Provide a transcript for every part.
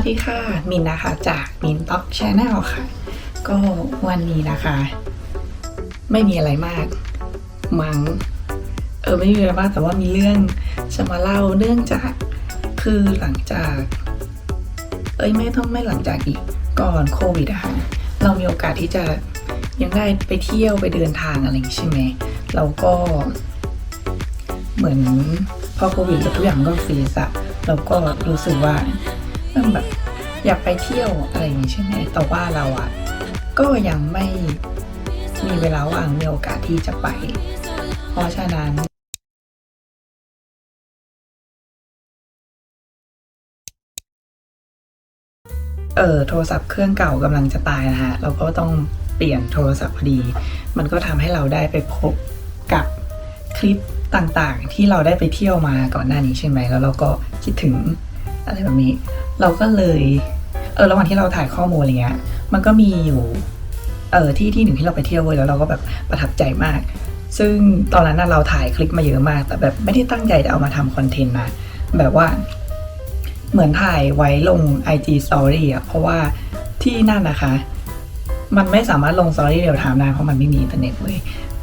วัสดีค่ะ มินนะคะจากมินต็อกชาแนลค่ะ ก็วันนี้นะคะ ไม่มีอะไรมาก มัง้งเออไม่มีอะไรมากแต่ว่ามีเรื่องจะมาเล่าเนื่องจากคือหลังจาก เอ้ยไม่ต้องไม่หลังจากอีกก่อนโควิดอะค่ะเรามีโอกาสที่จะยังได้ไปเที่ยวไปเดินทางอะไรอย่างงี้ใช่ไหมเราก็ เหมือนพอโควิดทุกอย่างก็ฟรีซอะเราก็รู้สึกว่า เอิ่มแบบอยากไปเที่ยวอะไรอย่างงี้ใช่ไหมแต่ว่าเราอะก็ยังไม่มีเวลาว่างมีโอกาสที่จะไป เพราะฉะนั้นเออโทรศัพท์เครื่องเก่ากำลังจะตายนะฮะ เราก็ต้องเปลี่ยนโทรศัพท์พอดี มันก็ทำให้เราได้ไปพบกับคลิปต่างๆ ที่เราได้ไปเที่ยวมาก่อนหน้านี้ใช่ไหม แล้วเราก็คิดถึง อะไรแบบนี้ เราก็เลยเออระหว่างที่เราถ่ายข้อมูลอะไรเงี้ย มันก็มีอยู่เออที่ที่หนึ่งที่เราไปเที่ยวเว้ยแล้วเราก็แบบประทับใจมาก ซึ่งตอนนั้นนะเราถ่ายคลิปมาเยอะมาก แต่แบบไม่ได้ตั้งใจจะเอามาทำคอนเทนต์นะแบบว่าเหมือนถ่ายไว้ลง IG Story อะเพราะว่าที่นั่นนะคะ มันไม่สามารถลง Story เดียวถามได้เพราะมันไม่มีอินเทอร์เน็ตเลย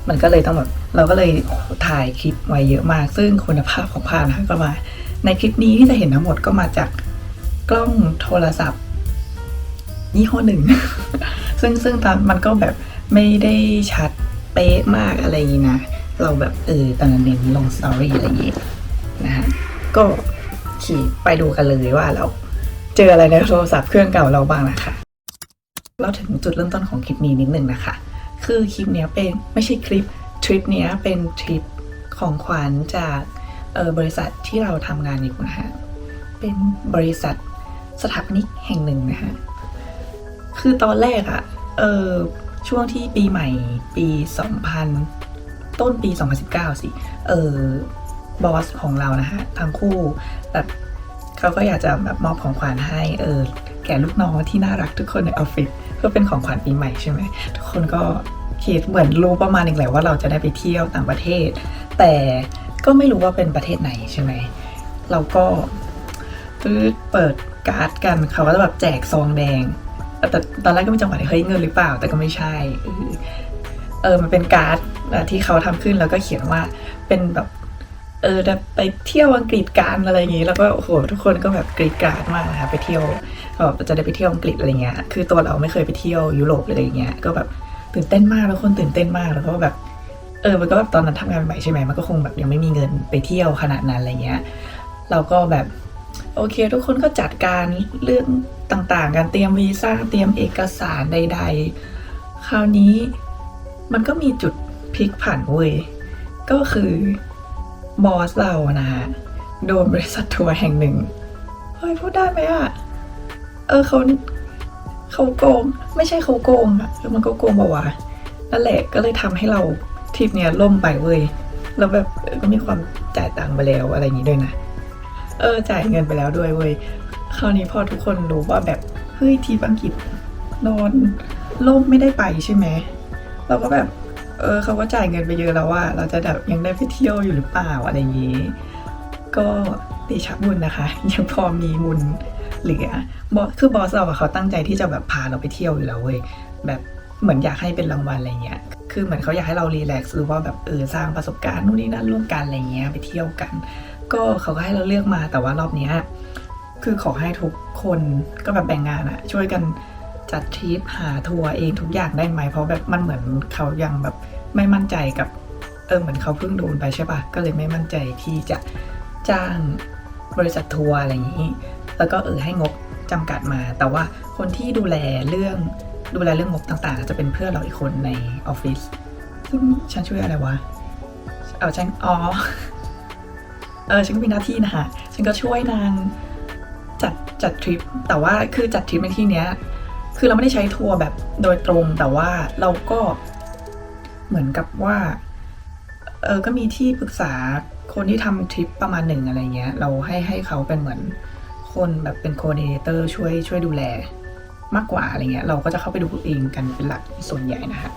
มันก็เลยต้องแบบเราก็เลยถ่ายคลิปไว้เยอะมาก ซึ่งคุณภาพของภาพนะคะก็มา ในคลิปนี้ที่จะเห็นทั้งหมดก็มาจากกล้องโทรศัพท์ ยี่ห้อหนึ่ง ซึ่งซึ่งตอนมันก็แบบไม่ได้ชัดเป๊ะมากอะไรอย่างนี้นะ เราแบบเออตอนนั้นเน้นลงสตอรี่อะไรอย่างนี้นะฮะก็ขี่ไปดูกันเลยว่าเราเจออะไรในโทรศัพท์เครื่องเก่าเราบ้างนะคะ เราถึงจุดเริ่มต้นของคลิปนี้นิดนึงนะคะ คือคลิปเนี้ยเป็นไม่ใช่คลิปทริปเนี้ยเป็นทริปของขวัญจาก บริษัทที่เราทำงานอยู่นะฮะเป็นบริษัทสถาปนิกแห่งหนึ่งนะฮะคือตอนแรกอะเออช่วงที่ปีใหม่ปี 2000 ต้นปี 2019 สิเออบอสของเรานะฮะทั้งคู่แบบเขาก็อยากจะแบบมอบของขวัญให้เออแก่ลูกน้องที่น่ารักทุกคนในออฟฟิศเพื่อเป็นของขวัญปีใหม่ใช่ไหมทุกคนก็คิดเหมือนรู้ประมาณหนึ่งแหละว่าเราจะได้ไปเที่ยวต่างประเทศ แต่ ก็ไม่รู้ว่าเป็นประเทศไหนใช่ไหม เราก็ตื้อเปิดการ์ดกันเขาก็จะแบบแจกซองแดง แต่ตอนแรกก็มีจังหวะที่เฮ้ยเงินหรือเปล่า แต่ก็ไม่ใช่ เออมันเป็นการ์ดที่เขาทำขึ้นแล้วก็เขียนว่าเป็นแบบเออจะไปเที่ยวอังกฤษกันอะไรอย่างงี้ แล้วก็โอ้โหทุกคนก็แบบกรีดกราดมากนะคะไปเที่ยวแบบจะได้ไปเที่ยวอังกฤษอะไรเงี้ยคือตัวเราไม่เคยไปเที่ยวยุโรปเลยอะไรอย่างเงี้ยก็แบบตื่นเต้นมากแล้วคนตื่นเต้นมากแล้วก็แบบ เออมันก็แบบตอนนั้นทำงานใหม่ใช่ไหมมันก็คงแบบยังไม่มีเงินไปเที่ยวขนาดนั้นอะไรเงี้ย เราก็แบบโอเค ทุกคนก็จัดการเรื่องต่างๆ การเตรียมวีซ่าเตรียมเอกสารใด ๆ คราวนี้มันก็มีจุดพลิกผันเว้ยก็คือบอสเรานะโดนบริษัททัวร์แห่งหนึ่งเฮ้ยพูดได้ไหมอะเออเขาเขาโกง ไม่ใช่เขาโกงอะคือมันก็โกงบอกว่าวะนั่นแหละก็เลยทำให้เรา ทริปเนี้ยล่มไปเว้ยแล้วแบบก็มีความจ่ายตังค์ไปแล้วอะไรอย่างนี้ด้วยนะเออจ่ายเงินไปแล้วด้วยเว้ยคราวนี้พอทุกคนรู้ว่าแบบเฮ้ยทีมอังกฤษโดนล่มไม่ได้ไปใช่ไหมเราก็แบบเออเขาก็จ่ายเงินไปเยอะแล้วว่า เราจะแบบยังได้ไปเที่ยวอยู่หรือเปล่าอะไรอย่างนี้ ก็เดชะบุญนะคะ ยังพอมีบุญเหลือบอสคือบอสเราอะเขาตั้งใจที่จะแบบพาเราไปเที่ยวอยู่แล้วเว้ยแบบเหมือนอยากให้เป็นรางวัลอะไรเงี้ย คือเหมือนเขาอยากให้เรารีแลกซ์หรือว่าแบบเออสร้างประสบการณ์นู่นนี่นั่นร่วมกันอะไรเงี้ยไปเที่ยวกัน ก็เขาก็ให้เราเลือกมาแต่ว่ารอบเนี้ยคือขอให้ทุกคนก็แบบแบ่งงานอะช่วยกันจัดทริปหาทัวร์เองทุกอย่างได้ไหมเพราะแบบมันเหมือนเขายังแบบไม่มั่นใจกับเออเหมือนเขาเพิ่งโดนไปใช่ปะก็เลยไม่มั่นใจที่จะจ้างบริษัททัวร์อะไรอย่างนี้ แล้วก็เออให้งบจำกัดมา แต่ว่าคนที่ดูแลเรื่อง ดูแลเรื่องงบต่างๆ จะเป็นเพื่อนเราอีกคนในออฟฟิศซึ่งฉันช่วยอะไรวะ เอาฉันอ๋อ เออฉันก็มีหน้าที่นะคะฉันก็ช่วยนางจัดจัดทริป แต่ว่าคือจัดทริปในที่เนี้ย คือเราไม่ได้ใช้ทัวร์แบบโดยตรง แต่ว่าเราก็เหมือนกับว่า เออก็มีที่ปรึกษาคนที่ทำทริปประมาณหนึ่งอะไรเงี้ย เราให้ให้เขาเป็นเหมือนคนแบบเป็นโคเดเตอร์ช่วยช่วยดูแล มากกว่าอะไรเงี้ยเราก็จะเข้าไปดูเองกันเป็นหลักส่วนใหญ่นะคะ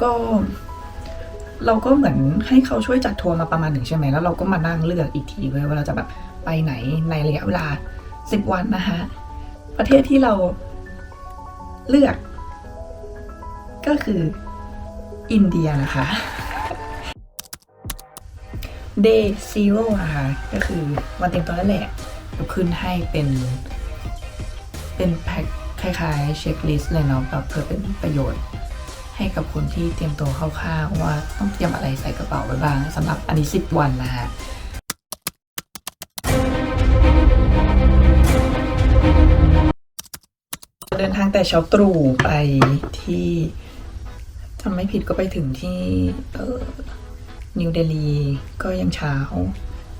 ก็ เราก็เหมือนให้เขาช่วยจัดทัวร์มาประมาณหนึ่งใช่ไหมแล้วเราก็มานั่งเลือกอีกทีเว้ยว่าเราจะแบบไปไหนในระยะเวลาสิบวันนะคะประเทศที่เราเลือก ก็คืออินเดียนะคะ Day Zero นะคะ ก็คือวันเต็มตัวนั่นแหละเราขึ้นให้เป็นเป็นแพ็ค คล้ายๆเช็คลิสต์เลยเนาะแบบเพื่อเป็นประโยชน์ ให้กับคนที่เตรียมตัวคร่าวๆว่าต้องเตรียมอะไรใส่กระเป๋าไว้บ้างสำหรับอันนี้10วันนะฮะเดินทางแต่เช้าตรู่ไปที่จำไม่ผิดก็ไปถึงที่นิวเดลีก็ยังเช้า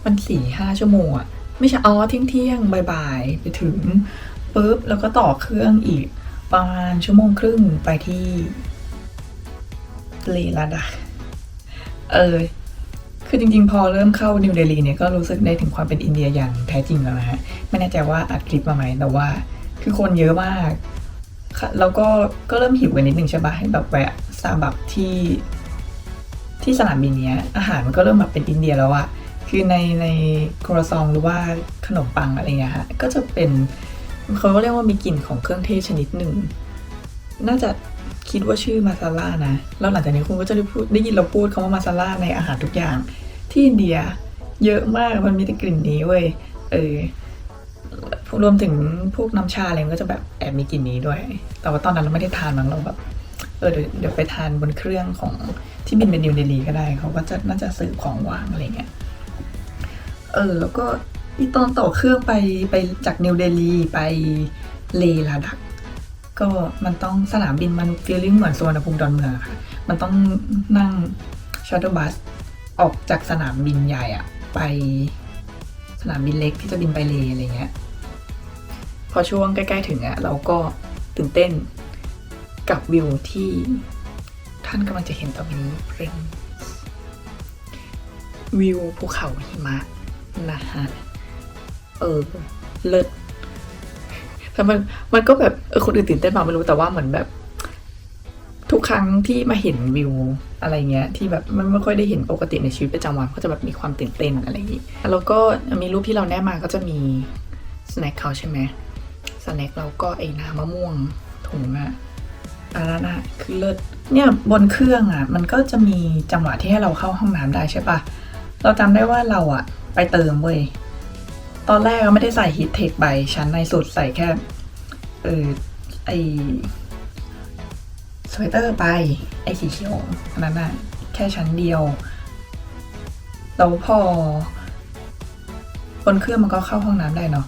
มันสี่ห้าชั่วโมงอะไม่ใช่อ๋อเที่ยงเที่ยงๆบ่ายๆ ไปถึง ปุ๊บแล้วก็ต่อเครื่องอีกประมาณชั่วโมงครึ่งไปที่เลลาดาเออ คือจริงๆ พอเริ่มเข้านิวเดลีเนี่ยก็รู้สึกได้ถึงความเป็นอินเดียอย่างแท้จริงแล้วนะฮะ ไม่แน่ใจว่าอัดคลิปมาไหมแต่ว่า คือคนเยอะมากแล้วก็ก็เริ่มหิวกันนิดนึงใช่ปะให้แบบแวะซาบับที่ที่สนามบินเนี้ย อาหารมันก็เริ่มแบบเป็นอินเดียแล้วอะคือในในครัวซองหรือว่าขนมปังอะไรเงี้ยฮะ ก็จะเป็น เขาเรียกว่ามีกลิ่นของเครื่องเทศชนิดหนึ่ง น่าจะคิดว่าชื่อมาซาล่านะ แล้วหลังจากนี้คุณก็จะได้พูดได้ยินเราพูดคำว่ามาซาล่าในอาหารทุกอย่าง ที่อินเดียเยอะมากมันมีแต่กลิ่นนี้เว้ย เออ รวมถึงพวกน้ำชาอะไรมันก็จะแบบแอบมีกลิ่นนี้ด้วย แต่ว่าตอนนั้นเราไม่ได้ทานมั้งเราแบบเออเดี๋ยวไปทานบนเครื่องของที่บินเป็นนิวเดลีก็ได้เขาก็จะน่าจะซื้อของวางอะไรเงี้ย เออ แล้วก็ อีตอนต่อเครื่องไปไปจากนิวเดลีไปเลลาดัก ก็มันต้องสนามบินมันฟีลลิ่งเหมือนสวนภูมิดอนเมืองค่ะ มันต้องนั่งชัตเตอร์บัสออกจากสนามบินใหญ่อะไปสนามบินเล็กที่จะบินไปเลอะไรเงี้ย พอช่วงใกล้ ๆ ถึงอะเราก็ตื่นเต้นกับวิวที่ท่านกำลังจะเห็นต่อไปนี้เพลงวิวภูเขาหิมะนะฮะ เออ เลิศแต่มันมันก็แบบเออคนอื่นตื่นเต้นมาไม่รู้แต่ว่าเหมือนแบบ ทุกครั้งที่มาเห็นวิวอะไรเงี้ยที่แบบมันไม่ค่อยได้เห็นปกติในชีวิตประจำวันก็จะแบบมีความตื่นเต้นอะไรอย่างงี้แล้วก็มีรูปที่เราแนบมาก็จะมีสแน็คเขาใช่ไหมสแน็คเราก็ไอ้น้ำมะม่วงถุงอะอันนั้นอะคือเลิศเนี่ยบนเครื่องอะมันก็จะมีจังหวะที่ให้เราเข้าห้องน้ำได้ใช่ปะเราจำได้ว่าเราอะไปเติมเว้ย ตอนแรกเราไม่ได้ใส่ฮีทเทคใบชั้นในสุดใส่แค่ เออไอสเวตเตอร์ไป ไอสีเขียวนนั้นอะแค่ชั้นเดียวแล้วพอบนเครื่องมันก็เข้าห้องน้ำได้เนาะ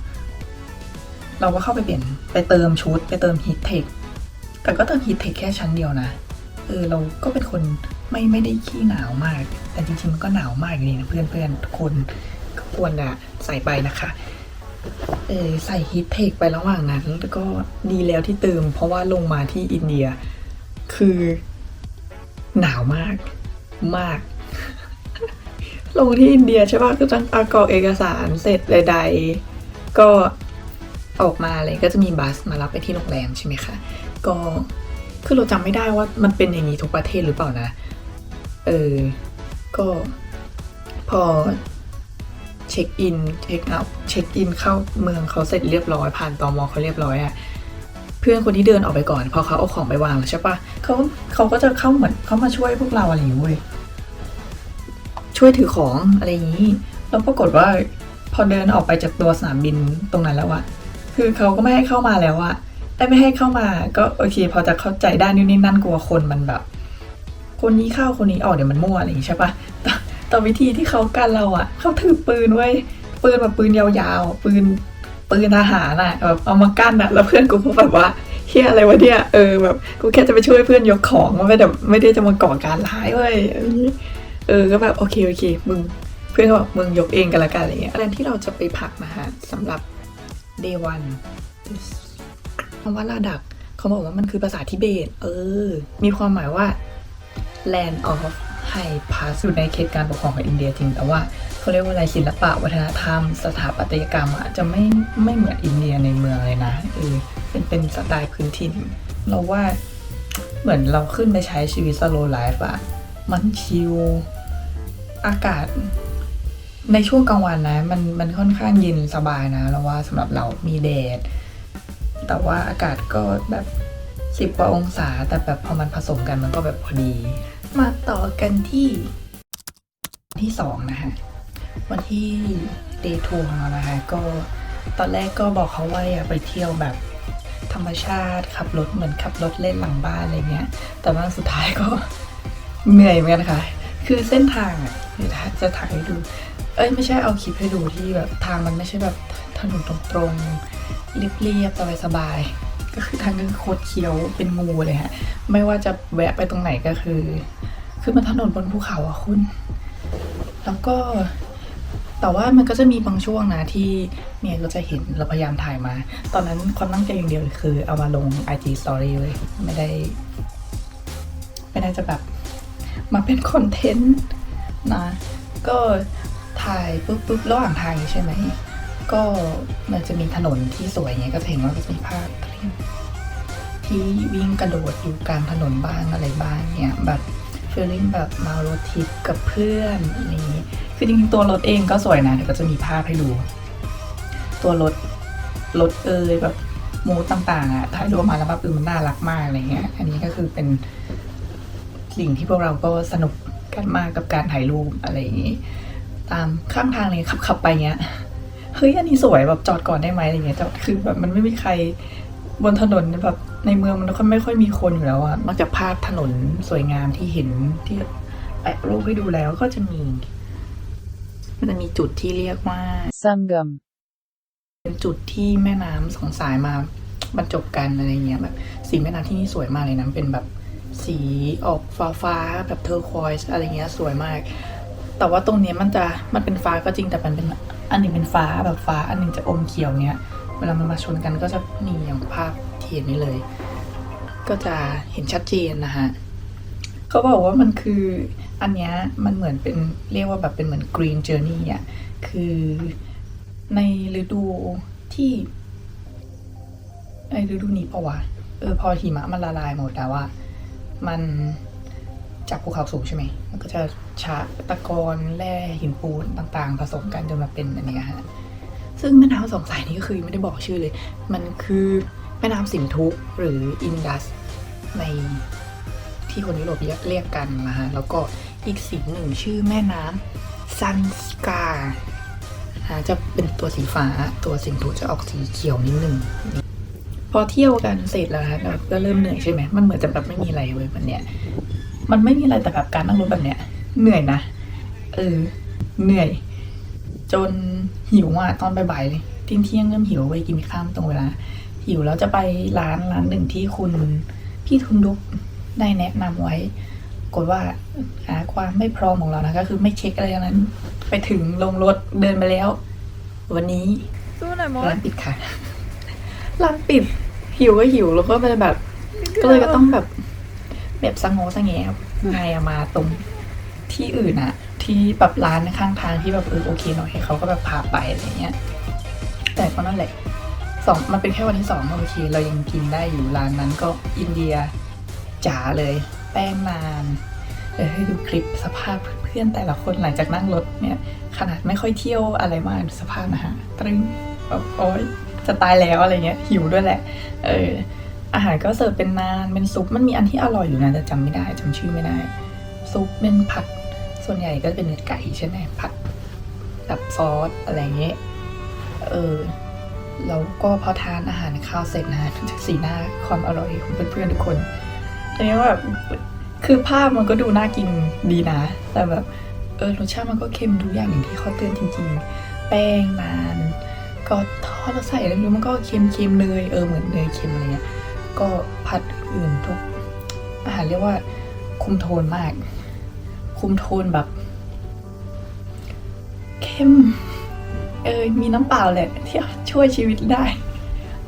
เราก็เข้าไปเปลี่ยนไปเติมชุด ไปเติมฮีทเทคแต่ก็เติมฮีทเทคแค่ชั้นเดียวนะเออเราก็เป็นคนไม่ไม่ได้ขี้หนาวมาก แต่จริงๆมันก็หนาวมากอยู่นะเพื่อนๆทุกคน ควรอะใส่ไปนะคะเออใส่ฮีทเทคไประหว่างนั้นแล้วก็ดีแล้วที่เติม เพราะว่าลงมาที่อินเดีย คือหนาวมากมาก ลงที่อินเดียใช่ป่ะก็ต้องเอากรอกเอกสารเสร็จใด ๆ ก็ออกมาเลยก็จะมีบัสมารับไปที่โรงแรมใช่ไหมคะ ก็คือเราจำไม่ได้ว่ามันเป็นอย่างนี้ทุกประเทศหรือเปล่านะ เออ ก็พอ เช็คอินเช็คเอาท์เช็คอินเข้าเมืองเขาเสร็จเรียบร้อยผ่านตอมอเขาเรียบร้อยอะเพื่อนคนที่เดินออกไปก่อนพอเขาเอาของไปวางใช่ปะเขาเขาก็จะเข้าเหมือนเขามาช่วยพวกเราอะไรอย่างเงี้ยช่วยถือของอะไรอย่างนี้แล้วปรากฏว่าพอเดินออกไปจากตัวสนามบินตรงนั้นแล้วอะคือเขาก็ไม่ให้เข้ามาแล้วอะแต่ไม่ให้เข้ามาก็โอเค พอจะเข้าใจได้นิดนิดนั่นกลัวคนมันแบบ คนนี้เข้าคนนี้ออกเดี๋ยวมันมั่วอะไรอย่างนี้ใช่ปะ แต่วิธีที่เขากันเราอะเขาถือปืนไว้ปืนแบบปืนยาวๆปืนปืนทหารอะแบบเอามากั้นอะแล้วเพื่อนกูก็แบบว่าเฮียอะไรวะเนี่ยเออแบบกูแค่จะไปช่วยเพื่อนยกของไม่ได้ไม่ได้จะมาก่อการร้ายเว้ยเออก็แบบโอเคโอเคมึงเพื่อนก็บอกมึงยกเองกันละกันอะไรเงี้ยแทนที่เราจะไปพักนะฮะสำหรับ day one คำว่าลาดักเขาบอกว่ามันคือภาษาทิเบต เออ มีความหมายว่า land of high pass อยู่ในเขตการปกครองของอินเดียจริง แต่ว่าเขาเรียกว่าอะไรศิลปะวัฒนธรรม สถาปัตยกรรมอะจะไม่ไม่เหมือนอินเดียในเมืองเลยนะเออเป็นเป็นสไตล์พื้นถิ่นเราว่าเหมือนเราขึ้นไปใช้ชีวิต slow life อะมันชิลอากาศในช่วงกลางวันนะ มันมันค่อนข้างเย็นสบายนะเราว่าสำหรับเรามีแดด แต่ว่าอากาศก็แบบสิบกว่าองศา แต่แบบพอมันผสมกันมันก็แบบพอดี มาต่อกันที่ ที่สองนะคะวันที่เดย์ทัวร์ของเรานะคะก็ตอนแรกก็บอกเขาว่าอยากไปเที่ยวแบบธรรมชาติขับรถเหมือนขับรถเล่นหลังบ้านอะไรเงี้ย แต่ว่าสุดท้ายก็เหนื่อยเหมือนกันค่ะ คือเส้นทางอะเดี๋ยวจะถ่ายให้ดู เอ้ยไม่ใช่เอาคลิปให้ดูที่แบบทางมันไม่ใช่แบบถนนตรงๆเรียบๆสบายๆ ก็คือทางก็คือโคตรเคี้ยวเป็นงูเลยฮะ ไม่ว่าจะแวะไปตรงไหนก็คือ คือมันถนนบนภูเขาอะคุณ แล้วก็ แต่ว่ามันก็จะมีบางช่วงนะที่เมียก็จะเห็นเราพยายามถ่ายมา ตอนนั้นความตั้งใจอย่างเดียวคือเอามาลง IG Story เลย ไม่ได้ ไม่ได้จะแบบ มาเป็นคอนเทนต์นะ ก็ถ่ายปุ๊บปุ๊บระหว่างทางอย่างนี้ใช่ไหม ก็มันจะมีถนนที่สวยไงก็จะเห็นว่ามันจะมีภาพที่วิ่งกระโดดอยู่กลางถนนบ้างอะไรบ้างเนี่ยแบบฟีลลิ่งแบบมารถทิปกับเพื่อนนี้คือจริงๆตัวรถเองก็สวยนะเดี๋ยวก็จะมีภาพให้ดู ตัวรถรถเอยแบบมูต่างๆอะถ่ายรูปมาแล้วแบบเออมันน่ารักมากอะไรเงี้ย อันนี้ก็คือเป็นสิ่งที่พวกเราก็สนุกกันมากกับการถ่ายรูปอะไรอย่างงี้ ตามข้างทางเลยขับขับไปเงี้ย เฮ้ยอันนี้สวยแบบจอดก่อนได้ไหมอะไรเงี้ยจอดคือแบบมันไม่มีใครบนถนนแบบในเมืองมันก็ไม่ค่อยมีคนอยู่แล้วอะนอกจากภาพถนนสวยงามที่เห็นที่แปะรูปให้ดูแล้วก็จะมีมันจะมีจุดที่เรียกว่า Sangam. เป็นจุดที่แม่น้ำสองสายมาบรรจบกันอะไรเงี้ยแบบสีแม่น้ำที่นี่สวยมากเลยนะเป็นแบบสีออกฟ้าฟ้าๆแบบเทอร์ควอยส์อะไรเงี้ยสวยมาก แต่ว่าตรงเนี้ยมันจะมันเป็นฟ้าก็จริงแต่มันเป็น อันหนึ่งเป็นฟ้าแบบฟ้า อันหนึ่งจะอมเขียวเนี้ย เวลามันมาชนกันก็จะมีอย่างภาพที่เห็นนี่เลย ก็จะเห็นชัดเจนนะฮะเขาบอกว่ามันคืออันเนี้ยมันเหมือนเป็นเรียกว่าแบบเป็นเหมือน green journey อะคือในฤดูที่ในฤดูนี้ปะวะเออพอหิมะมันละลายหมดแล้วอะมัน จากภูเขาสูงใช่ไหม มันก็จะชะตะกอนแร่หินปูนต่างๆ ผสมกันจนมาเป็นอันนี้ฮะ ซึ่งแม่น้ำสองสายนี้ก็คือไม่ได้บอกชื่อเลย มันคือแม่น้ำสินธุหรืออินดัสในที่คนยุโรปเรียกกันนะฮะ แล้วก็อีกสีหนึ่งชื่อแม่น้ำซันสกาจะเป็นตัวสีฟ้า ตัวสินธุจะออกสีเขียวนิดนึงพอเที่ยวกันเสร็จแล้วนะเราก็เริ่มเหนื่อยใช่ไหม มันเหมือนจะแบบไม่มีอะไรเว้ยวันเนี้ย มันไม่มีอะไรแต่แบบการนั่งรถแบบเนี้ย เหนื่อยนะ เออ เหนื่อย จนหิวอะตอนบ่ายๆเลยเที่ยงเที่ยงๆเริ่มหิวไปกินข้ามตรงเวลา หิวแล้วจะไปร้านร้านหนึ่งที่คุณพี่ทุนดุกได้แนะนำไว้ กดว่าหาความไม่พร้อมของเรานะก็คือไม่เช็คอะไรทั้งนั้น ไปถึงลงรถเดินไปแล้ว วันนี้สู้หน่อยมร้านปิดค่ะร้านปิด หิวก็หิวแล้วก็แบบ ก็เลยก็ต้องแบบ แบบสงโงสงแงบไงอะมาตรงที่อื่นอะที่แบบร้านข้างทางที่แบบเออโอเคหน่อยเขาก็แบบพาไปอะไรเงี้ย แต่ก็นั่นแหละสองมันเป็นแค่วันที่สองโอเคเรายังกินได้อยู่ร้านนั้นก็อินเดียจ๋าเลย แป้งนานเดี๋ยวให้ดูคลิปสภาพเพื่อนแต่ละคนหลังจากนั่งรถเนี่ยขนาดไม่ค่อยเที่ยวอะไรมากสภาพนะฮะตรึงแบบโอ๊ยจะตายแล้วอะไรเงี้ยหิวด้วยแหละ เออ อาหารก็เสิร์ฟเป็นนานเป็นซุปมันมีอันที่อร่อยอยู่นะแต่จำไม่ได้จำชื่อไม่ได้ ซุปเป็นผัด ส่วนใหญ่ก็เป็นเนื้อไก่ใช่ไหมผัดแบบซอสอะไรเงี้ยเออแล้วก็พอทานอาหารข้าวเสร็จนะสีหน้าความอร่อยของเพื่อนๆทุกคนอันนี้ว่าแบบคือภาพมันก็ดูน่ากินดีนะ แต่แบบเออรสชาติมันก็เค็มทุกอย่างอย่างที่เขาเตือนจริงๆ แป้งนาน ก็ทอดแล้วใส่อะไรไม่รู้มันก็เค็มๆเนยเออเหมือนเนยเค็มอะไรเงี้ย ก็ผัดอื่นทุกอาหารเรียกว่าคุมโทนมาก คุมโทนแบบ เข้ม เออมีน้ำเปล่าแหละที่ช่วยชีวิตได้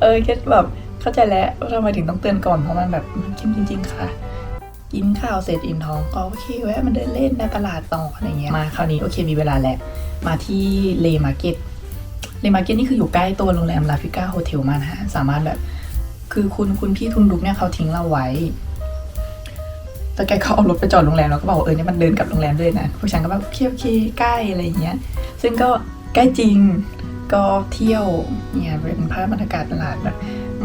เออแค่แบบเข้าใจแล้วว่าทำไมถึงต้องเตือนก่อนเพราะมันแบบมันเข้มจริง ๆ ค่ะกินข้าวเสร็จอิ่มท้องก็โอเคแวะมาเดินเล่นในตลาดต่ออะไรเงี้ยมาคราวนี้โอเคมีเวลาแหละมาที่เลมาร์เก็ตเลมาร์เก็ตนี่คืออยู่ใกล้ตัวโรงแรมลาฟิก้าโฮเทลมากนะฮะสามารถแบบ คือคุณคุณพี่ทุนดุกเนี่ยเขาทิ้งเราไว้ แต่แกเขาเอารถไปจอดโรงแรมแล้วก็บอกว่าเออเนี่ยมันเดินกลับโรงแรมด้วยนะผู้ชายก็แบบเคโอเคใกล้อะไรอย่างเงี้ย ซึ่งก็ใกล้จริงก็เที่ยวเนี่ยเป็นภาพบรรยากาศตลาดแบบ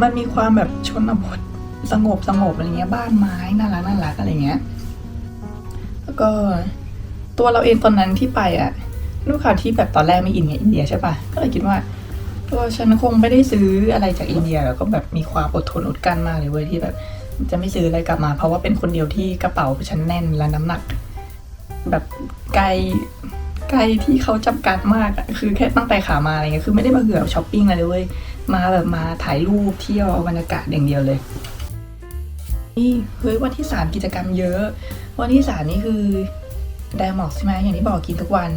มันมีความแบบชนบทสงบสงบอะไรเงี้ยบ้านไม้น่ารักน่ารักอะไรเงี้ยแล้วก็ตัวเราเองตอนนั้นที่ไปอะด้วยข่าวที่แบบตอนแรกไม่อินกับอินเดียใช่ปะก็เลยคิดว่า ตัวฉันคงไม่ได้ซื้ออะไรจากอินเดียแล้วก็แบบมีความอดทนอดกลั้นมากเลยเว้ยที่แบบ จะไม่ซื้ออะไรกลับมา เพราะว่าเป็นคนเดียวที่กระเป๋าฉันแน่นและน้ำหนัก แบบไกลไกลที่เขาจำกัดมากคือแค่ตั้งแต่ขามาอะไรเงี้ยคือไม่ได้มาเหือช้อปปิ้งอะไรเลยมาแบบมาถ่ายรูปเที่ยวเอาบรรยากาศอย่างเดียวเลยนี่เฮ้ยวันที่สามกิจกรรมเยอะ วันที่สามนี่คือไดมอกใช่ไหมอย่างที่บอกกินทุกวัน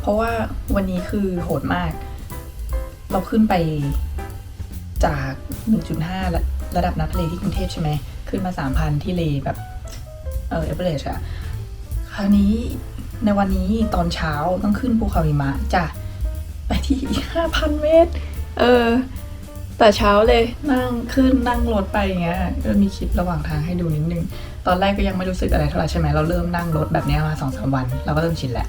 เพราะว่าวันนี้คือโหดมาก เราขึ้นไปจาก 1.5 ระดับน้ำทะเลที่กรุงเทพใช่ไหม ขึ้นมา 3,000 ที่เลแบบเออเอเวอเรจอะคราวนี้ในวันนี้ตอนเช้าต้องขึ้นภูเขาหิมะจ้ะไปที่ 5,000 เมตร เออ แต่เช้าเลยนั่งขึ้นนั่งรถไปอย่างเงี้ยก็มีคลิประหว่างทางให้ดูนิดนึง ตอนแรกก็ยังไม่รู้สึกอะไรเท่าไหร่ใช่ไหมเราเริ่มนั่งรถแบบเนี้ยมาสองสามวัน เราก็เริ่มชินแหละ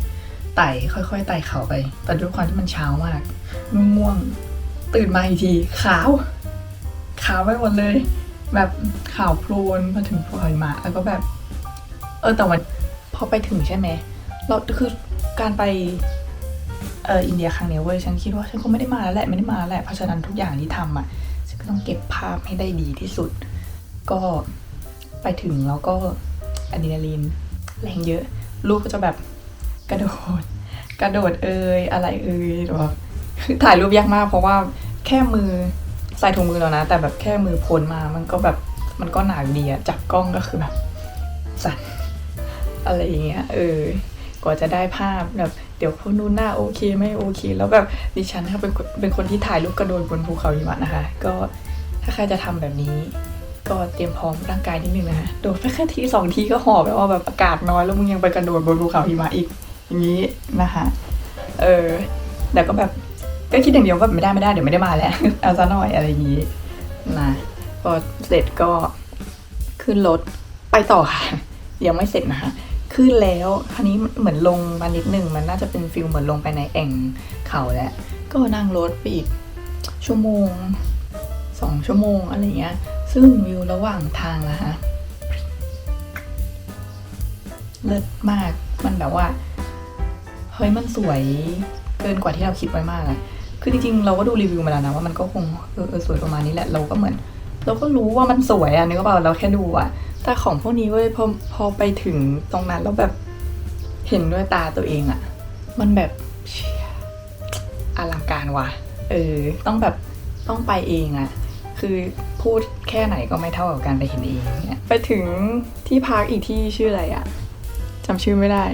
ไต่ค่อยๆไต่เขาไป แต่ด้วยความที่มันเช้ามากง่วงตื่นมาอีกทีขาว ขาวไปหมดเลย แบบขาวโพลนมาถึงภูเขาหิมะแล้วก็แบบ เออแต่วันพอไปถึงใช่ไหมเราคือการไปเอออินเดียครั้งนี้เว้ยฉันคิดว่าฉันคงไม่ได้มาแล้วแหละไม่ได้มาแล้วแหละเพราะฉะนั้นทุกอย่างที่ทำอะฉันก็ต้องเก็บภาพให้ได้ดีที่สุด ก็ไปถึงแล้วก็อะดรีนาลีนแรงเยอะ ลูกก็จะแบบ กระโดด กระโดดเอ่ยอะไรเอ่ยหรือว่าคือถ่ายรูปยากมากเพราะว่าแค่มือใส่ถุงมือแล้วนะ แต่แบบแค่มือพ้นมามันก็แบบมันก็หนักดีอะจับกล้องก็คือแบบสั่นอะไรอย่างเงี้ยเออกว่าจะได้ภาพแบบเดี๋ยวคนนู้นหน้าโอเคไม่โอเค แล้วแบบดิฉันค่ะเป็นเป็นคนที่ถ่ายรูปกระโดดบนภูเขาหิมะนะคะ ก็ถ้าใครจะทำแบบนี้ ก็เตรียมพร้อมร่างกายนิดนึงนะโดดแค่ทีสองทีก็หอบแล้วว่าแบบอากาศน้อยแล้วมึงยังไปกระโดดบนภูเขาหิมะอีก อย่างนี้นะคะเออแต่ก็แบบก็คิดอย่างเดียวว่าไม่ได้ไม่ได้เดี๋ยวไม่ได้มาแล้วเอาซะหน่อยอะไรอย่างนี้นะพอเสร็จก็ขึ้นรถไปต่อค่ะยังไม่เสร็จนะคะขึ้นแล้วคราวนี้เหมือนลงมานิดหนึ่งมันน่าจะเป็นฟิลเหมือนลงไปในแอ่งเขาแล้วก็นั่งรถไปอีกชั่วโมงสองชั่วโมงอะไรเงี้ย ซึ่งวิวระหว่างทางนะคะเลิศมากมันแบบว่า เฮ้ยมันสวยเกินกว่าที่เราคิดไว้มากอะคือจริงๆเราก็ดูรีวิวมาแล้วนะว่ามันก็คงเออเออสวยประมาณนี้แหละเราก็เหมือน เราก็รู้ว่ามันสวยอะนึกว่าเราแค่ดูอะแต่ของพวกนี้เว้ยพอพอไปถึงตรงนั้นแล้วแบบเห็นด้วยตาตัวเองอะมันแบบอลังการว่ะ เออ ต้องแบบต้องไปเองอะคือพูดแค่ไหนก็ไม่เท่ากับการไปเห็นเองเนี่ยไปถึงที่พักอีกที่ชื่ออะไรอะจำชื่อไม่ได้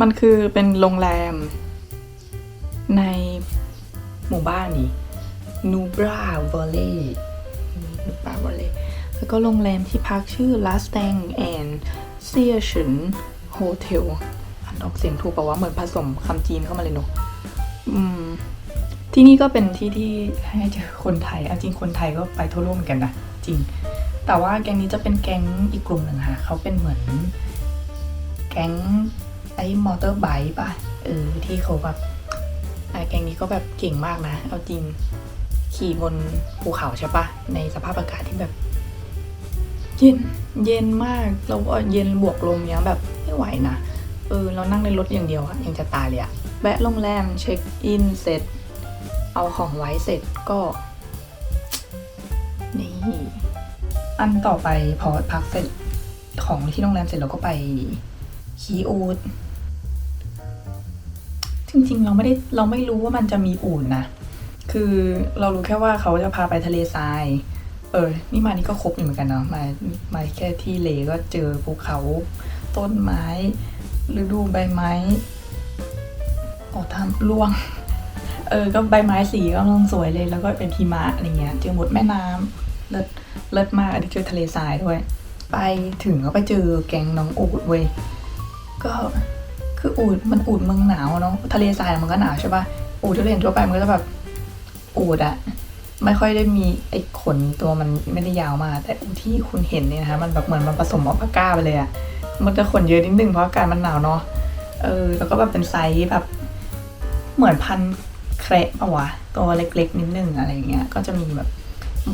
มันคือเป็นโรงแรม ในหมู่บ้านนี่นูบราวอลเล่นูบราวอลเล่แล้วก็โรงแรมที่พักชื่อ Last a n g and s e a c h e n Hotel อ่านออกเสียงถูกป่าวว่าเหมือนผสมคำจีนเข้ามาเลยเนอะอืมที่นี่ก็เป็นที่ที่ให้เจอคนไทยเอาจริงคนไทยก็ไปทั่วโลกเหมือนกันนะจริง แต่ว่าแก๊งนี้จะเป็นแก๊งอีกกลุ่มหนึ่งค่ะเขาเป็นเหมือน แก๊ง ไอ้มอเตอร์ไบค์ป่ะ เออ ที่เขาแบบอะแกงนี้ก็แบบเก่งมากนะ เอาจริง ขี่บนภูเขาใช่ปะ ในสภาพอากาศที่แบบ เย็น เย็นมากแล้วก็เย็นบวกลมเนี้ยแบบไม่ไหวนะ เออ เรานั่งในรถอย่างเดียวอะยังจะตายเลยอะแวะโรงแรมเช็คอินเสร็จ เอาของไว้เสร็จก็ นี่ อันต่อไปพอพักเสร็จของที่โรงแรมเสร็จเราก็ไปคีอูด จริงๆ เราไม่ได้เราไม่รู้ว่ามันจะมีอู่นนะ คือเรารู้แค่ว่าเขาจะพาไปทะเลทราย เออ นี่มานี่ก็ครบอยู่เหมือนกันเนาะ มา มาแค่ที่เลก็เจอภูเขา ต้นไม้ฤดูใบไม้ออกทำร่วง เออ ก็ใบไม้สีก็ลงสวยเลย แล้วก็เป็นหิมะอะไรเงี้ย เจอหมดแม่น้ำเลิศเลิศมาก อันนี้เจอทะเลทรายด้วย ไปถึงก็ไปเจอแก๊งน้องอูดเว้ย ก็ คืออูดมันอูดเมืองหนาวเนาะทะเลทรายมันก็หนาวใช่ปะอูดที่เราเห็นทั่วไปมันก็จะแบบอูดอะไม่ค่อยได้มีไอ้ขนตัวมันไม่ได้ยาวมากแต่อูดที่คุณเห็นเนี่ยนะคะมันแบบเหมือนมันผสมอัลปาก้าไปเลยอะมันจะขนเยอะนิดนึงเพราะอากาศมันหนาวเนาะเออแล้วก็แบบเป็นไซส์แบบเหมือนพันแคระปะวะตัวเล็กๆนิดนึงอะไรอย่างเงี้ยก็จะมีแบบ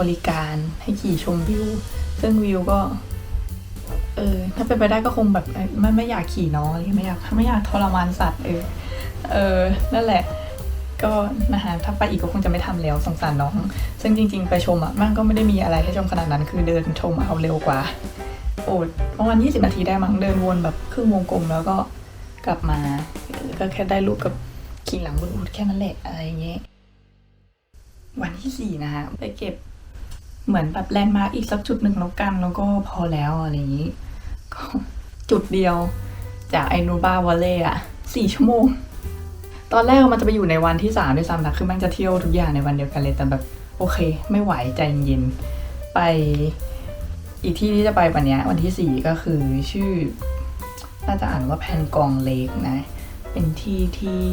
บริการให้ขี่ชมวิว ซึ่งวิวก็ เออ ถ้าเป็นไปได้ก็คงแบบไม่ไม่อยากขี่น้องไรเงี้ยไม่อยากไม่อยากทรมานสัตว์เออ เออ นั่นแหละ ก็นะคะถ้าไปอีกก็คงจะไม่ทำแล้วสงสารน้อง ซึ่งจริง ๆ ไปชมอะมันก็ไม่ได้มีอะไรให้ชมขนาดนั้น คือเดินชมเอาเร็วกว่า โอ้ประมาณ20 นาทีได้มั้งเดินวนแบบครึ่งวงกลมแล้วก็กลับมาก็แค่ได้รูปกับขี่หลังบนอูดแค่นั้นแหละอะไรอย่างเงี้ยวันที่สี่นะคะไปเก็บ เหมือนแบบแลนด์มาร์กอีกสักจุดหนึ่งแล้วกัน แล้วก็พอแล้วอะไรอย่างนี้ ก็จุดเดียวจากไอโนบาวอลเล่อะสี่ชั่วโมง ตอนแรกมันจะไปอยู่ในวันที่สามด้วยซ้ำนะคือมันจะเที่ยวทุกอย่างในวันเดียวกันเลยแต่แบบโอเค ไม่ไหวใจเย็นไปอีกที่ที่จะไปวันนี้วันที่สี่ก็คือชื่อ น่าจะอ่านว่าแพนกองเลกนะ เป็นที่ที่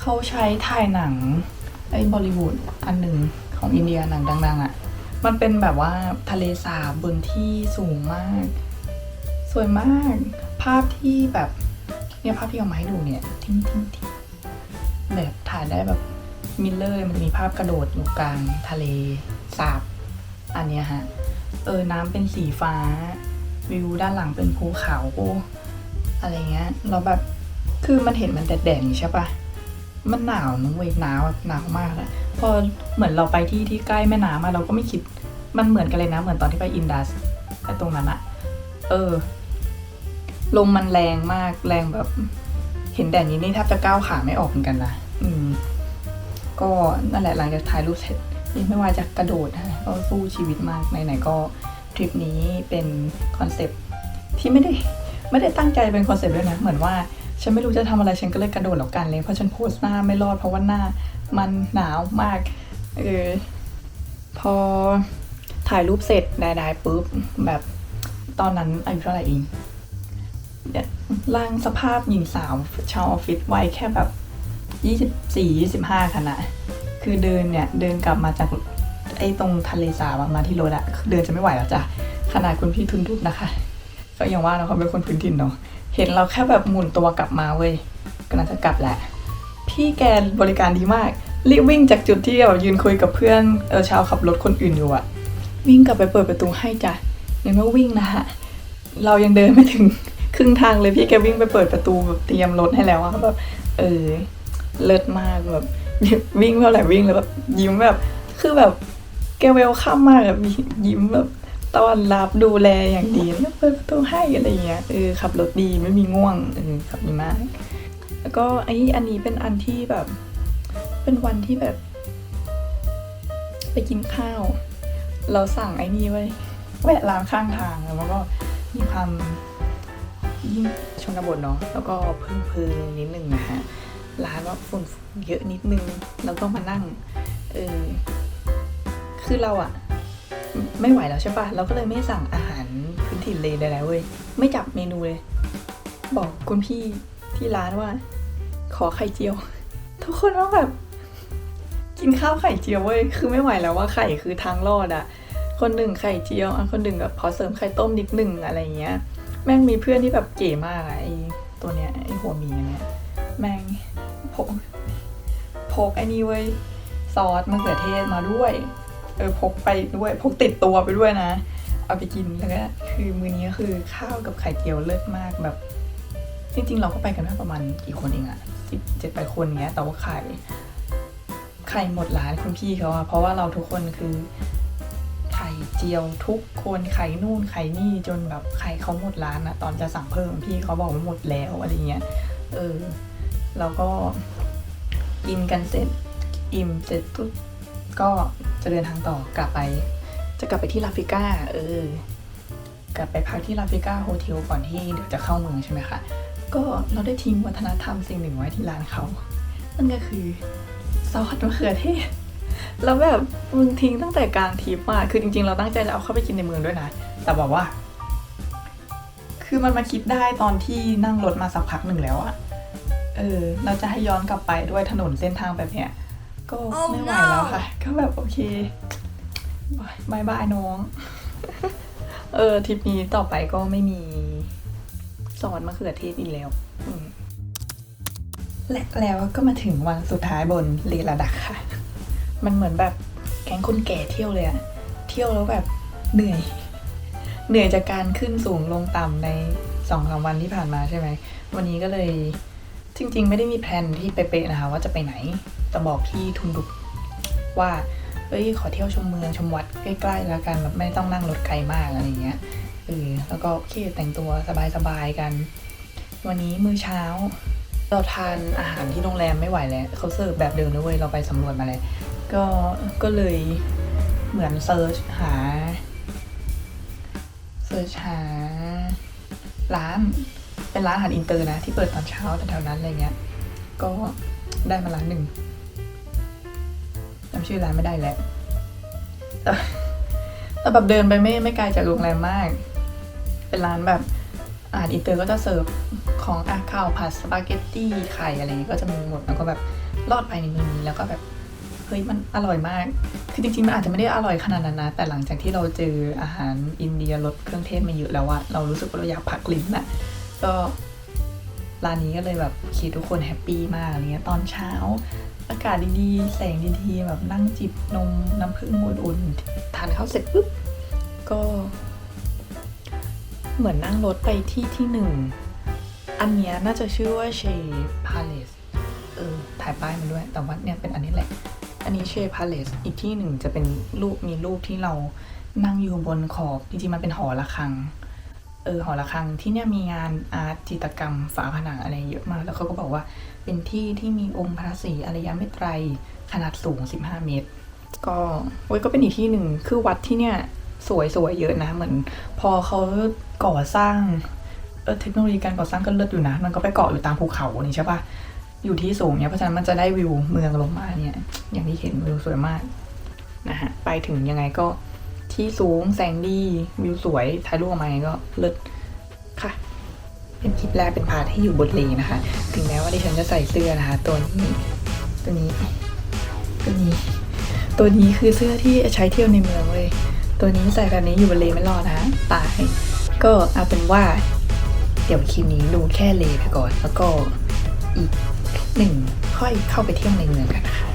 เขาใช้ถ่ายหนังไอ้บอลิวูดอันหนึ่ง ของอินเดียหนังดัง ๆอะ่ะ มันเป็นแบบว่าทะเลสาบบนที่สูงมาก สวยมาก ภาพที่แบบเนี่ยภาพที่เอามาให้ดูเนี่ยทิ้งทิ้งทิ้งแบบถ่ายได้แบบมิลเลอร์มันจะมีภาพกระโดดอยู่กลางทะเลสาบ อันเนี้ยฮะ เออ น้ำเป็นสีฟ้า วิวด้านหลังเป็นภูเขาอะไรเงี้ยเราแบบคือมันเห็นมันแดดๆอย่างนี้ใช่ปะ มันหนาวนะเว้ยหนาวหนาวมากอะพอเหมือนเราไปที่ที่ใกล้แม่น้ำมาเราก็ไม่คิดมันเหมือนกันเลยนะ เหมือนตอนที่ไปอินดัสไอ้ตรงนั้นอะเออ ลมมันแรงมากแรงแบบ เห็นแดดนี้นี่แทบจะก้าวขาไม่ออกเหมือนกันนะอืม ก็นั่นแหละหลังจากถ่ายรูปเสร็จนี่ไม่ว่าจะกระโดดนะก็สู้ชีวิตมากไหนๆก็ทริปนี้เป็นคอนเซปที่ไม่ได้ไม่ได้ตั้งใจเป็นคอนเซปต์ด้วยนะ เหมือนว่า ฉันไม่รู้จะทำอะไรฉันก็เลยกระโดดแล้วกันเลย เพราะฉันโพสหน้าไม่รอดเพราะว่าหน้ามันหนาวมาก เออ พอถ่ายรูปเสร็จได้ๆปุ๊บแบบตอนนั้นอายุเท่าไหร่เองร่างสภาพหญิงสาวชาวออฟฟิศวัยแค่แบบยี่สิบสี่ยี่สิบห้าขนาดคือเดินเนี่ยเดินกลับมาจากไอ้ตรงทะเลสาบมาที่รถอะเดินจะไม่ไหวแล้วจ้ะขนาดคุณพี่ทุนทุนนะคะ ก็อย่างว่าเราเขาเป็นคนพื้นถิ่นเนาะเห็นเราแค่แบบหมุนตัวกลับมาเว้ยก็น่าจะกลับแหละ พี่แกบริการดีมากรีบวิ่งจากจุดที่แบบยืนคุยกับเพื่อนเออชาวขับรถคนอื่นอยู่อะวิ่งกลับไปเปิดประตูให้จ้ะยังไม่วิ่งนะฮะเรายังเดินไม่ถึงครึ่งทางเลยพี่แกวิ่งไปเปิดประตูแบบเตรียมรถให้แล้วอะแบบเออเลิศมากแบบวิ่งเท่าไหร่วิ่งแล้วแบบยิ้มแบบคือแบบแกเวลคัมมากอะมียิ้มแบบ ต้อนรับดูแลอย่างดีแล้วเปิดประตูให้อะไรเงี้ยเออขับรถดีไม่มีง่วงเออขับดีมาก แล้วก็ไอ้อันนี้เป็นอันที่แบบ เป็นวันที่แบบ ไปกินข้าว เราสั่งไอ้นี่ไว้แวะร้านข้างทางแล้วมันก็มีความยิ่งชนบทเนาะแล้วก็พึ่งพือนิดนึงนะฮะร้านว่าฝุ่นเยอะนิดนึงแล้วก็มานั่งเออคือเราอะ ไม่ไหวแล้วใช่ปะเราก็เลยไม่สั่งอาหารพื้นถิ่นเลยใดๆเว้ยไม่จับเมนูเลย บอกคุณพี่ที่ร้านว่า ขอไข่เจียว ทุกคนว่าแบบ กินข้าวไข่เจียวเว้ยคือไม่ไหวแล้วว่าไข่คือทางรอดอะคนหนึ่งไข่เจียวอันคนหนึ่งแบบขอเสริมไข่ต้มนิดหนึ่งอะไรเงี้ย แม่งมีเพื่อนที่แบบเก๋มากอะไอตัวเนี้ยไอหัวหมีเนี้ยแม่งพกพกไอ้นี่เว้ยซอสมะเขือเทศมาด้วย เออพกไปด้วยพกติดตัวไปด้วยนะ เอาไปกินแล้วก็คือมื้อนี้ก็คือข้าวกับไข่เจียวเลิศมากแบบ จริง ๆ เราก็ไปกันแค่ประมาณกี่คนเองอะสิบเจ็ดแปดคนเงี้ยแต่ว่าไข่ไข่หมดร้านคุณพี่เขาอะเพราะว่าเราทุกคนคือไข่เจียวทุกคนไข่นู่นไข่นี่จนแบบไข่เขาหมดร้านอะตอนจะสั่งเพิ่มพี่เขาบอกว่าหมดแล้วอะไรเงี้ยเออแล้วก็กินกันเสร็จอิ่มเสร็จปุ๊บ ก็จะเดินทางต่อกลับไป จะกลับไปที่ลาฟิก้าเออกลับไปพักที่ลาฟิก้าโฮเทลก่อนที่เดี๋ยวจะเข้าเมืองใช่ไหมคะ ก็เราได้ทิ้งวัฒนธรรมสิ่งหนึ่งไว้ที่ร้านเขา นั่นก็คือซอสมะเขือเทศแล้วแบบมึงทิ้งตั้งแต่กลางทริปมาคือจริงๆ เราตั้งใจจะเอาเข้าไปกินในเมืองด้วยนะ แต่บอกว่า คือมันมาคิดได้ตอนที่นั่งรถมาสักพักหนึ่งแล้วอะเออ เราจะให้ย้อนกลับไปด้วยถนนเส้นทางแบบเนี้ย ก็ Oh ไม่ไหวแล้วค่ะ ก็แบบโอเคบายบายน้อง เออทริปนี้ต่อไปก็ไม่มีสอนมะเขือเทศอีกแล้วอืมและแล้วก็มาถึงวันสุดท้ายบนเลลาดักค่ะ มันเหมือนแบบแก๊งคนแก่เที่ยวเลยอะเที่ยวแล้วแบบเหนื่อย เหนื่อยจากการขึ้นสูงลงต่ำในสองสามวันที่ผ่านมาใช่ไหม วันนี้ก็เลยจริง ๆ ไม่ได้มีแพลนที่เป๊ะๆนะคะ ว่าจะไปไหน แต่บอกพี่ทุนดุกว่า เอ้ย ขอเที่ยวชมเมืองชมวัดใกล้ๆแล้วกันแบบไม่ต้องนั่งรถไกลมากอะไรเงี้ยเออแล้วก็โอเคแต่งตัวสบายๆกัน วันนี้มื้อเช้า เราทานอาหารที่โรงแรมไม่ไหวแล้วเขาเสิร์ฟแบบเดิมด้วยเวยเราไปสำรวจมาเลยก็ก็เลยเหมือนเซิร์ชหาเซิร์ชหาร้านเป็นร้านอาหารอินเตอร์นะที่เปิดตอนเช้าแถวๆนั้นอะไรเงี้ย ก็ได้มาร้านหนึ่ง จำชื่อร้านไม่ได้แล้วแต่แต่แบบเดินไปไม่ไม่ไกลจากโรงแรมมาก เป็นร้านแบบอาหารอินเตอร์ก็จะเสิร์ฟของอาข้าวผัดสปาเกตตี้ไข่อะไรเงี้ยก็จะมีหมดแล้วก็แบบลอดไปในมือนี้แล้วก็แบบเฮ้ยมันอร่อยมาก คือจริงๆมันอาจจะไม่ได้อร่อยขนาดนั้นนะ แต่หลังจากที่เราเจออาหารอินเดียรสเครื่องเทศมาเยอะแล้วอะเรารู้สึกว่าเราอยากพักลิ้นอะก็ร้านนี้ก็เลยแบบคิดทุกคนแฮปปี้มากอะไรเงี้ยตอนเช้า อากาศดีๆ แสงดีๆ แบบนั่งจิบนมน้ำผึ้งอุ่นๆทานข้าวเสร็จปุ๊บ ก็ เหมือนนั่งรถไปที่ที่หนึ่ง อันเนี้ยน่าจะชื่อว่าเชพาเลสเออถ่ายป้ายมาด้วย แต่ว่าเนี่ยเป็นอันนี้แหละ อันนี้เชพาเลสอีกที่หนึ่งจะเป็นรูปมีรูปที่เรานั่งอยู่บนขอบจริงๆมันเป็นหอระฆังเออหอระฆังที่เนี่ยมีงานอาร์ตจิตรกรรมฝาผนังอะไรเยอะมาก แล้วเขาก็บอกว่า เป็นที่ที่มีองค์พระศรีอริยเมตไตรขนาดสูง 15 เมตร ก็โอ้ยก็เป็นอีกที่หนึ่งคือวัดที่เนี่ยสวยๆเยอะนะเหมือน พอเขาก่อสร้างเออเทคโนโลยีการก่อสร้างก็เลิศอยู่นะ มันก็ไปเกาะอยู่ตามภูเขานี่ใช่ปะอยู่ที่สูงเนี่ยเพราะฉะนั้นมันจะได้วิวเมืองลงมาเนี่ย อย่างที่เห็นวิวสวยมากนะฮะไปถึงยังไงก็ที่สูงแสงดีวิวสวยถ่ายรูปออกมาก็เลิศค่ะ เป็นคลิปแรกเป็นพาร์ทที่อยู่บนเลนะคะ ถึงแม้ว่าดิฉันจะใส่เสื้อนะคะ ตัวนี้ ตัวนี้ ตัวนี้ ตัวนี้คือเสื้อที่ใช้เที่ยวในเมืองเลย ตัวนี้ใส่แบบนี้อยู่บนเลไม่รอดนะตาย ก็เอาเป็นว่า เดี๋ยวคลิปนี้ดูแค่เลไปก่อน แล้วก็อีกหนึ่งค่อยเข้าไปเที่ยวในเมืองกันนะคะ